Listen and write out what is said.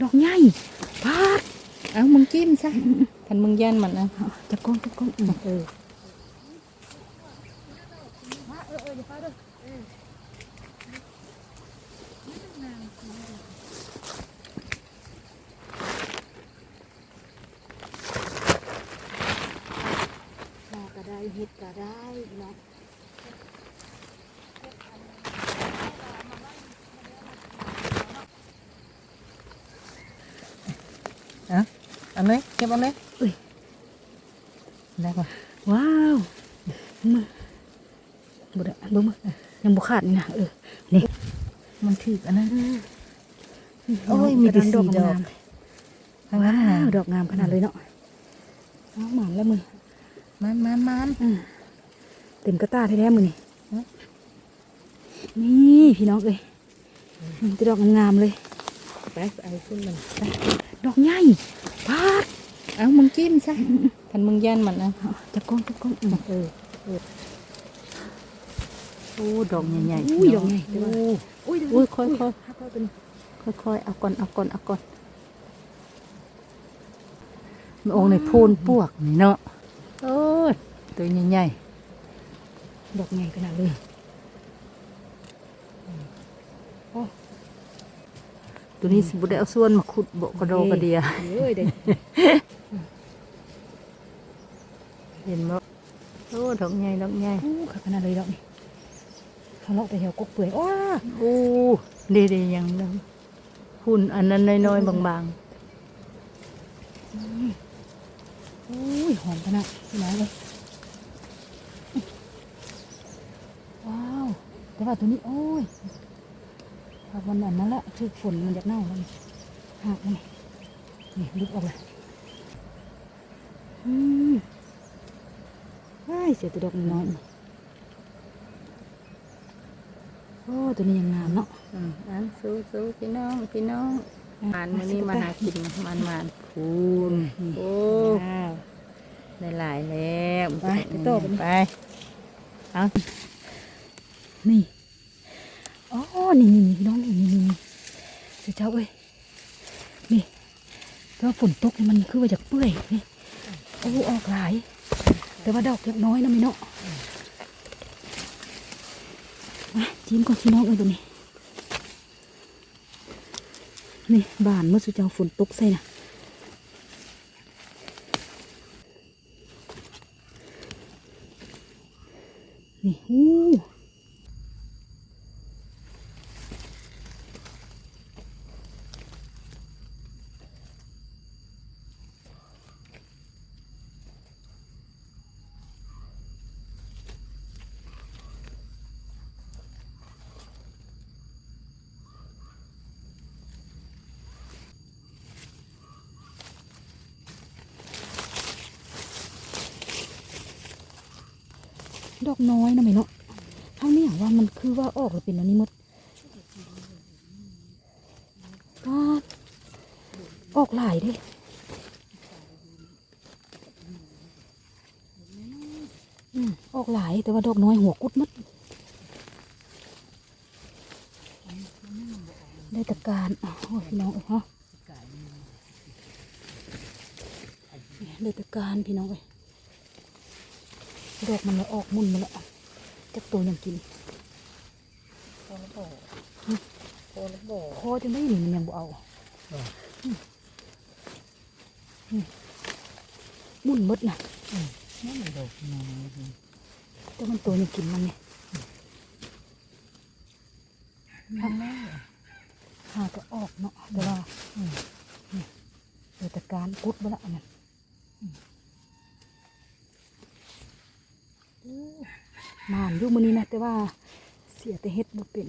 ดอกใหญ่พาดเอามึงจิ้มซะทันมึงยันมันนะเอาจับก้อนจับก้อนอืมเออปลาก็ได้เห็ดก็ได้เนาะ เอาเอาเลยเก็บเอาเลยเอ้ยได้ปะว้าวมาบุได้เบิ่งมายังบุขาดนี่นะเออนี่มันถืออันนั้นโอ้โอ้ยยมีมีแต่แต่สีสีดดออกกทางนั้นว้าวดอกงามขนาดเลยเนาะเอาหมานแล้วมือมันมันมันอืมเต็มกระตาแท้ๆมือนี่ฮะนี่พี่น้องเอ้ยมีแต่ดอกงามๆเลยไปเอาขึ้นมัน ดอกใหญ่พาดเอามึงจิ้มซะทันมึงยันมันนะเอาจับก้อนจับก้อนอืมเออเออโอ้ดอกใหญ่ๆอุ้ยดอกใหญ่แต่ว่าโอ้อุ้ยเดี๋วอุ้ยค่อยๆพักไว้เป็นค่อยๆเอาก่อนเอาก่อนเอาก่อนมันองค์ในโพนปวกนี่เนาะโอ้ยตัวใหญ่ดอกใหญ่ขนาดเลยๆ ตัวนี้สิบุได้เอาส่วนมาขุดโบกกระโดกระเดียเอ้ยเด็กเห็นมั้โอ้ดอกใหญ่ดอกใหญ่อู้ขนาดเลยดอกนี่เขาเลาะแต่แถวกกเปื่อยว้าโอ้เดีๆยังเดิมหุ่นอันนั้นน้อยๆบางอุ้ยหอมขนาดพี่น้องเลยว้าวแต่ว่าตัวนี้โอ้ย ถ้าวันนั้นนั่นแหละคือฝนมันจะเน่าแล้วนี่หักมันนี่นี่ลุกออกเลยอืมว้ายเสียตัวดอกน้อยๆนี่โอ้ตัวนี้ยังงามเนาะๆอืมอันสู้ๆพี่น้องพี่น้องมานมื้อนี้มาหากินมันมานๆพูนโอ้ว้าวได้หลายแล้วไปไปต่อไปนี่ไปเอานี่ อ๋อ นี่นี่นี่น้องนี่นี่นี่เสียเจ้าเอ้ย นี่แต่ว่าฝนตกนี่มันคือว่าจากเปื่อยนี่โอ้ออกหลาย แต่ว่าดอกเล็กน้อยนะมีเนาะมาจิ้มก่อนพี่น้องเอ้ยตัวนี้ นี่บานเมื่อสุเจ้าฝนตกใส่น่ะนี่อู้ ดอกน้อยนะไหมเนาะเท่านี้อย่างว่ามันคือว่าออกแล้วเป็นอันนี้หมดก็ออกหลายด้อืมออกหลายแต่ว่าดอกน้อยหัวกุดมัดได้แตะการอ้พี่น้องเอ้ยฮะได้แตะการพี่น้องเอ้ย ดอกมันละออกมุนมันละจักตัวยังกินโคละโบโคละโบคอจังได้หนิมันยังบ่เอาอืมอืมมุนหมดนะนี่มันดอกน้อยแต่มันตัวยังกินมันเนี่ยหาก็ออกเนาะแต่ว่าอืมนี่เดี๋ยวแต่การกุดบ่ละอันนั้น มานอยู่มื้อนี้นะแต่ว่าเสียแต่เฮ็ดบ่เป็น